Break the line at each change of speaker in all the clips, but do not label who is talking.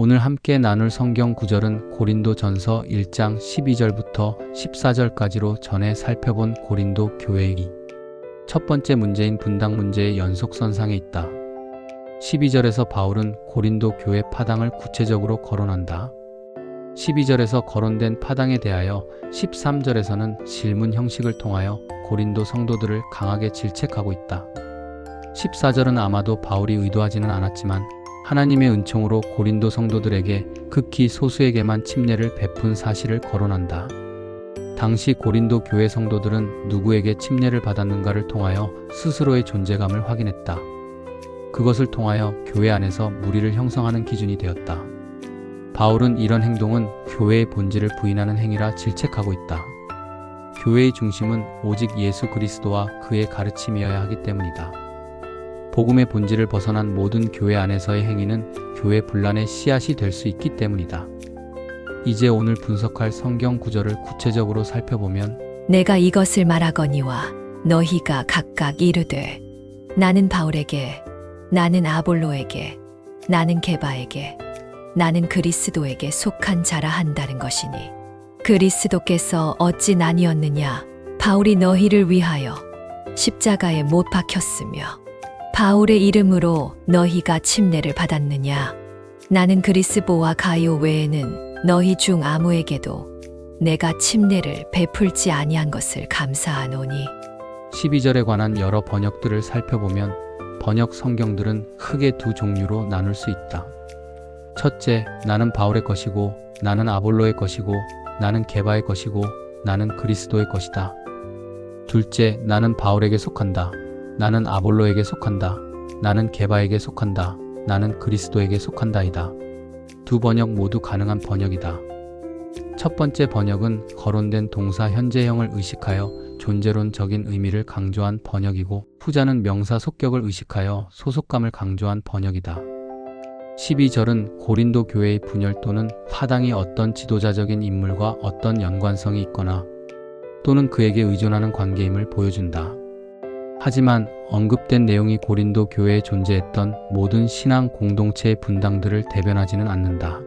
오늘 함께 나눌 성경 구절은 고린도 전서 1장 12절부터 14절까지로 전에 살펴본 고린도 교회이기. 첫 번째 문제인 분당 문제의 연속선상에 있다. 12절에서 바울은 고린도 교회 파당을 구체적으로 거론한다. 12절에서 거론된 파당에 대하여 13절에서는 질문 형식을 통하여 고린도 성도들을 강하게 질책하고 있다. 14절은 아마도 바울이 의도하지는 않았지만 하나님의 은총으로 고린도 성도들에게 극히 소수에게만 침례를 베푼 사실을 거론한다. 당시 고린도 교회 성도들은 누구에게 침례를 받았는가를 통하여 스스로의 존재감을 확인했다. 그것을 통하여 교회 안에서 무리를 형성하는 기준이 되었다. 바울은 이런 행동은 교회의 본질을 부인하는 행위라 질책하고 있다. 교회의 중심은 오직 예수 그리스도와 그의 가르침이어야 하기 때문이다. 복음의 본질을 벗어난 모든 교회 안에서의 행위는 교회 분란의 씨앗이 될 수 있기 때문이다. 이제 오늘 분석할 성경 구절을 구체적으로 살펴보면
내가 이것을 말하거니와 너희가 각각 이르되 나는 바울에게 나는 아볼로에게 나는 게바에게 나는 그리스도에게 속한 자라 한다는 것이니 그리스도께서 어찌 나뉘었느냐 바울이 너희를 위하여 십자가에 못 박혔으며 바울의 이름으로 너희가 침례를 받았느냐 나는 그리스보와 가요 외에는 너희 중 아무에게도 내가 침례를 베풀지 아니한 것을 감사하노니
12절에 관한 여러 번역들을 살펴보면 번역 성경들은 크게 두 종류로 나눌 수 있다. 첫째, 나는 바울의 것이고 나는 아볼로의 것이고 나는 게바의 것이고 나는 그리스도의 것이다. 둘째, 나는 바울에게 속한다. 나는 아볼로에게 속한다. 나는 게바에게 속한다. 나는 그리스도에게 속한다이다. 두 번역 모두 가능한 번역이다. 첫 번째 번역은 거론된 동사 현재형을 의식하여 존재론적인 의미를 강조한 번역이고 후자는 명사 속격을 의식하여 소속감을 강조한 번역이다. 12절은 고린도 교회의 분열 또는 파당이 어떤 지도자적인 인물과 어떤 연관성이 있거나 또는 그에게 의존하는 관계임을 보여준다. 하지만 언급된 내용이 고린도 교회에 존재했던 모든 신앙 공동체의 분당들을 대변하지는 않는다.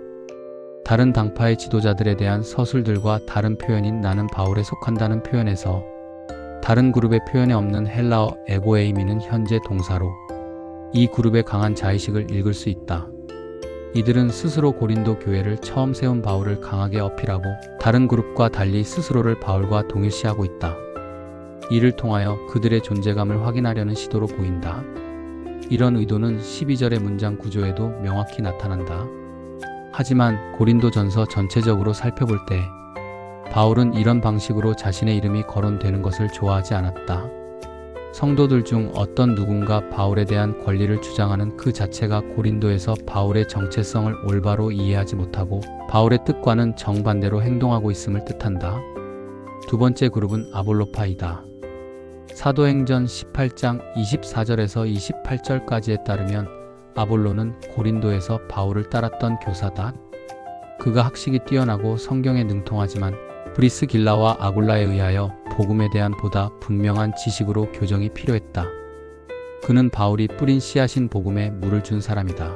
다른 당파의 지도자들에 대한 서술들과 다른 표현인 나는 바울에 속한다는 표현에서 다른 그룹의 표현에 없는 헬라어 에고에이미는 현재 동사로 이 그룹의 강한 자의식을 읽을 수 있다. 이들은 스스로 고린도 교회를 처음 세운 바울을 강하게 어필하고 다른 그룹과 달리 스스로를 바울과 동일시하고 있다. 이를 통하여 그들의 존재감을 확인하려는 시도로 보인다. 이런 의도는 12절의 문장 구조에도 명확히 나타난다. 하지만 고린도 전서 전체적으로 살펴볼 때 바울은 이런 방식으로 자신의 이름이 거론되는 것을 좋아하지 않았다. 성도들 중 어떤 누군가 바울에 대한 권리를 주장하는 그 자체가 고린도에서 바울의 정체성을 올바로 이해하지 못하고 바울의 뜻과는 정반대로 행동하고 있음을 뜻한다. 두 번째 그룹은 아볼로파이다. 사도행전 18장 24절에서 28절까지에 따르면 아볼로는 고린도에서 바울을 따랐던 교사다. 그가 학식이 뛰어나고 성경에 능통하지만 브리스길라와 아굴라에 의하여 복음에 대한 보다 분명한 지식으로 교정이 필요했다. 그는 바울이 뿌린 씨앗인 복음에 물을 준 사람이다.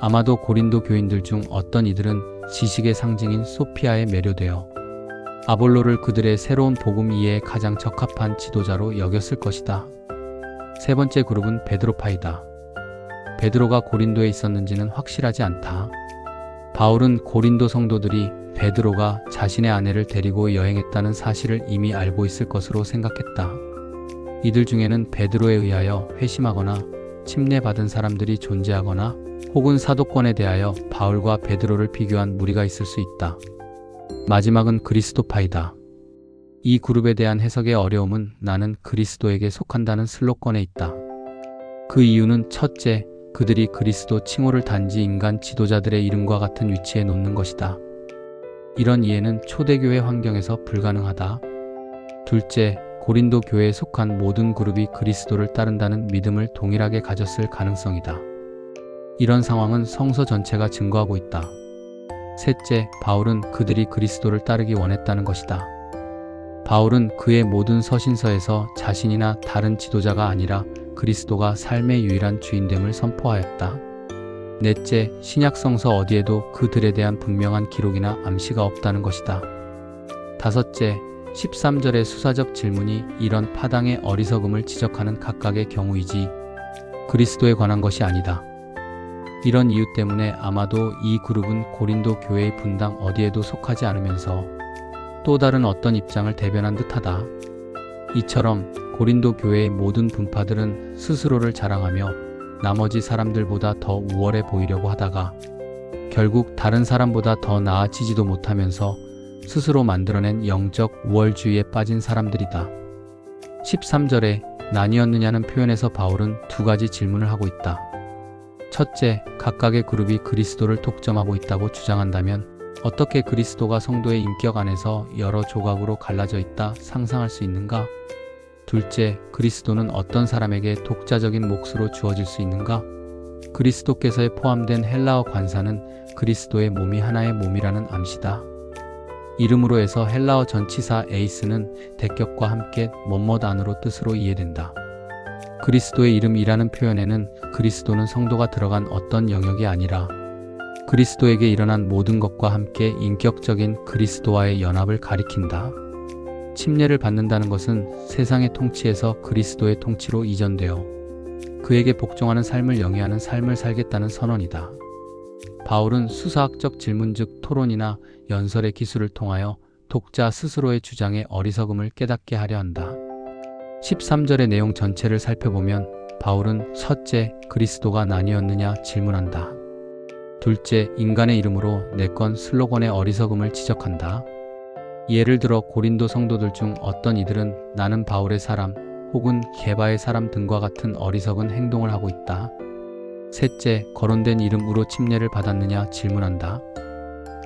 아마도 고린도 교인들 중 어떤 이들은 지식의 상징인 소피아에 매료되어 아볼로를 그들의 새로운 복음 이해에 가장 적합한 지도자로 여겼을 것이다. 세 번째 그룹은 베드로파이다. 베드로가 고린도에 있었는지는 확실하지 않다. 바울은 고린도 성도들이 베드로가 자신의 아내를 데리고 여행했다는 사실을 이미 알고 있을 것으로 생각했다. 이들 중에는 베드로에 의하여 회심하거나 침례받은 사람들이 존재하거나 혹은 사도권에 대하여 바울과 베드로를 비교한 무리가 있을 수 있다. 마지막은 그리스도파이다. 이 그룹에 대한 해석의 어려움은 나는 그리스도에게 속한다는 슬로건에 있다. 그 이유는 첫째, 그들이 그리스도 칭호를 단지 인간 지도자들의 이름과 같은 위치에 놓는 것이다. 이런 이해는 초대교회 환경에서 불가능하다. 둘째, 고린도 교회에 속한 모든 그룹이 그리스도를 따른다는 믿음을 동일하게 가졌을 가능성이다. 이런 상황은 성서 전체가 증거하고 있다. 셋째, 바울은 그들이 그리스도를 따르기 원했다는 것이다. 바울은 그의 모든 서신서에서 자신이나 다른 지도자가 아니라 그리스도가 삶의 유일한 주인됨을 선포하였다. 넷째, 신약성서 어디에도 그들에 대한 분명한 기록이나 암시가 없다는 것이다. 다섯째, 13절의 수사적 질문이 이런 파당의 어리석음을 지적하는 각각의 경우이지 그리스도에 관한 것이 아니다. 이런 이유 때문에 아마도 이 그룹은 고린도 교회의 분당 어디에도 속하지 않으면서 또 다른 어떤 입장을 대변한 듯하다. 이처럼 고린도 교회의 모든 분파들은 스스로를 자랑하며 나머지 사람들보다 더 우월해 보이려고 하다가 결국 다른 사람보다 더 나아지지도 못하면서 스스로 만들어낸 영적 우월주의에 빠진 사람들이다. 13절에 나뉘었느냐는 표현에서 바울은 두 가지 질문을 하고 있다. 첫째, 각각의 그룹이 그리스도를 독점하고 있다고 주장한다면 어떻게 그리스도가 성도의 인격 안에서 여러 조각으로 갈라져 있다 상상할 수 있는가? 둘째, 그리스도는 어떤 사람에게 독자적인 몫으로 주어질 수 있는가? 그리스도께서에 포함된 헬라어 관사는 그리스도의 몸이 하나의 몸이라는 암시다. 이름으로 해서 헬라어 전치사 에이스는 대격과 함께 뭐뭇 안으로 뜻으로 이해된다. 그리스도의 이름이라는 표현에는 그리스도는 성도가 들어간 어떤 영역이 아니라 그리스도에게 일어난 모든 것과 함께 인격적인 그리스도와의 연합을 가리킨다. 침례를 받는다는 것은 세상의 통치에서 그리스도의 통치로 이전되어 그에게 복종하는 삶을 영위하는 삶을 살겠다는 선언이다. 바울은 수사학적 질문 즉 토론이나 연설의 기술을 통하여 독자 스스로의 주장의 어리석음을 깨닫게 하려 한다. 13절의 내용 전체를 살펴보면 바울은 첫째 그리스도가 나뉘었느냐 질문한다. 둘째 인간의 이름으로 내건 슬로건의 어리석음을 지적한다. 예를 들어 고린도 성도들 중 어떤 이들은 나는 바울의 사람 혹은 게바의 사람 등과 같은 어리석은 행동을 하고 있다. 셋째, 거론된 이름으로 침례를 받았느냐 질문한다.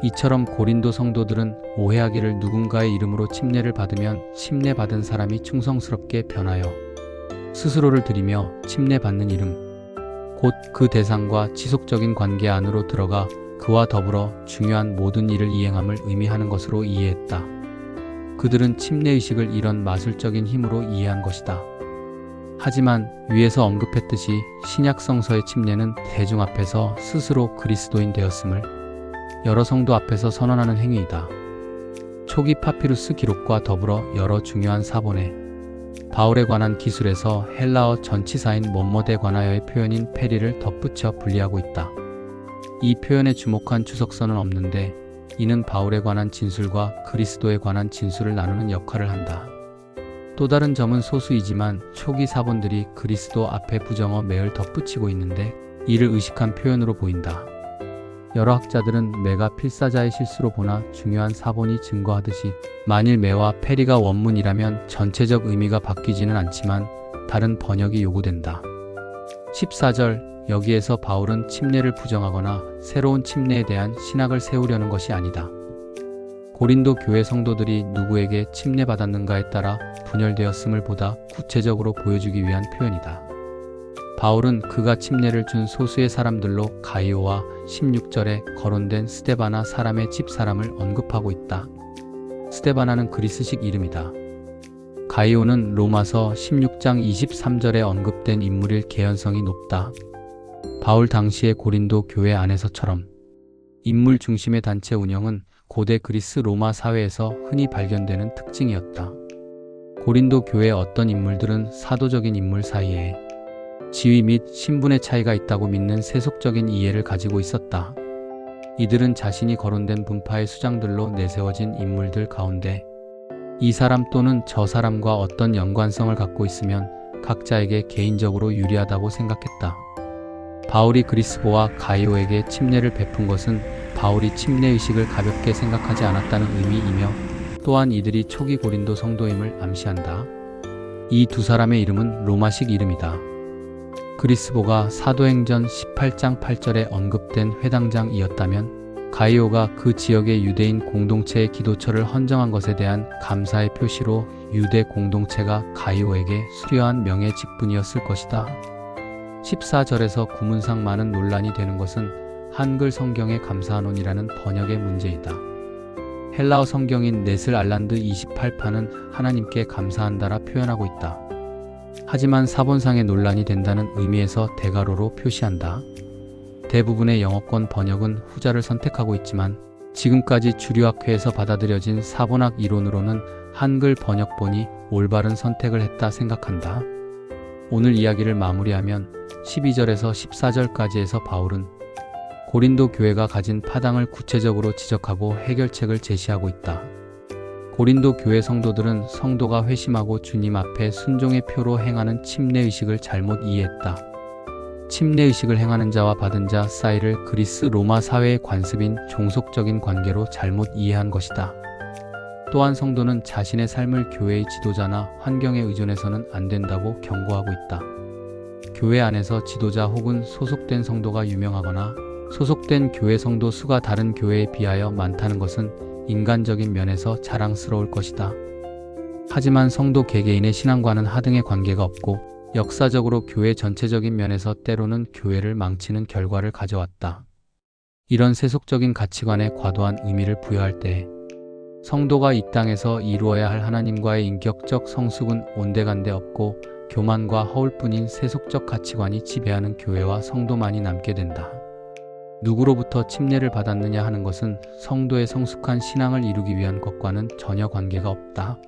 이처럼 고린도 성도들은 오해하기를 누군가의 이름으로 침례를 받으면 침례 받은 사람이 충성스럽게 변하여 스스로를 드리며 침례 받는 이름, 곧 그 대상과 지속적인 관계 안으로 들어가 그와 더불어 중요한 모든 일을 이행함을 의미하는 것으로 이해했다. 그들은 침례의식을 이런 마술적인 힘으로 이해한 것이다. 하지만 위에서 언급했듯이 신약 성서의 침례는 대중 앞에서 스스로 그리스도인 되었음을 여러 성도 앞에서 선언하는 행위이다. 초기 파피루스 기록과 더불어 여러 중요한 사본에 바울에 관한 기술에서 헬라어 전치사인 뭐뭇에 관하여의 표현인 페리를 덧붙여 분리하고 있다. 이 표현에 주목한 주석서는 없는데 이는 바울에 관한 진술과 그리스도에 관한 진술을 나누는 역할을 한다. 또 다른 점은 소수이지만 초기 사본들이 그리스도 앞에 부정어 매를 덧붙이고 있는데 이를 의식한 표현으로 보인다. 여러 학자들은 매가 필사자의 실수로 보나 중요한 사본이 증거하듯이 만일 매와 페리가 원문이라면 전체적 의미가 바뀌지는 않지만 다른 번역이 요구된다. 14절 여기에서 바울은 침례를 부정하거나 새로운 침례에 대한 신학을 세우려는 것이 아니다. 고린도 교회 성도들이 누구에게 침례받았는가에 따라 분열되었음을 보다 구체적으로 보여주기 위한 표현이다. 바울은 그가 침례를 준 소수의 사람들로 가이오와 16절에 거론된 스테바나 사람의 집 사람을 언급하고 있다. 스테바나는 그리스식 이름이다. 가이오는 로마서 16장 23절에 언급된 인물일 개연성이 높다. 바울 당시의 고린도 교회 안에서처럼 인물 중심의 단체 운영은 고대 그리스 로마 사회에서 흔히 발견되는 특징이었다. 고린도 교회의 어떤 인물들은 사도적인 인물 사이에 지위 및 신분의 차이가 있다고 믿는 세속적인 이해를 가지고 있었다. 이들은 자신이 거론된 분파의 수장들로 내세워진 인물들 가운데 이 사람 또는 저 사람과 어떤 연관성을 갖고 있으면 각자에게 개인적으로 유리하다고 생각했다. 바울이 그리스보와 가이오에게 침례를 베푼 것은 바울이 침례의식을 가볍게 생각하지 않았다는 의미이며 또한 이들이 초기 고린도 성도임을 암시한다. 이 두 사람의 이름은 로마식 이름이다. 그리스보가 사도행전 18장 8절에 언급된 회당장이었다면 가이오가 그 지역의 유대인 공동체의 기도처를 헌정한 것에 대한 감사의 표시로 유대 공동체가 가이오에게 수려한 명예 직분이었을 것이다. 14절에서 구문상 많은 논란이 되는 것은 한글 성경의 감사한원이라는 번역의 문제이다. 헬라어 성경인 넷을 알란드 28판은 하나님께 감사한다라 표현하고 있다. 하지만 사본상의 논란이 된다는 의미에서 대가로로 표시한다. 대부분의 영어권 번역은 후자를 선택하고 있지만 지금까지 주류학회에서 받아들여진 사본학 이론으로는 한글 번역본이 올바른 선택을 했다 생각한다. 오늘 이야기를 마무리하면 12절에서 14절까지에서 바울은 고린도 교회가 가진 파당을 구체적으로 지적하고 해결책을 제시하고 있다. 고린도 교회 성도들은 성도가 회심하고 주님 앞에 순종의 표로 행하는 침례의식을 잘못 이해했다. 침례의식을 행하는 자와 받은 자 사이를 그리스 로마 사회의 관습인 종속적인 관계로 잘못 이해한 것이다. 또한 성도는 자신의 삶을 교회의 지도자나 환경에 의존해서는 안 된다고 경고하고 있다. 교회 안에서 지도자 혹은 소속된 성도가 유명하거나 소속된 교회 성도 수가 다른 교회에 비하여 많다는 것은 인간적인 면에서 자랑스러울 것이다. 하지만 성도 개개인의 신앙과는 하등의 관계가 없고 역사적으로 교회 전체적인 면에서 때로는 교회를 망치는 결과를 가져왔다. 이런 세속적인 가치관에 과도한 의미를 부여할 때 성도가 이 땅에서 이루어야 할 하나님과의 인격적 성숙은 온데간데 없고 교만과 허울뿐인 세속적 가치관이 지배하는 교회와 성도만이 남게 된다. 누구로부터 침례를 받았느냐 하는 것은 성도의 성숙한 신앙을 이루기 위한 것과는 전혀 관계가 없다.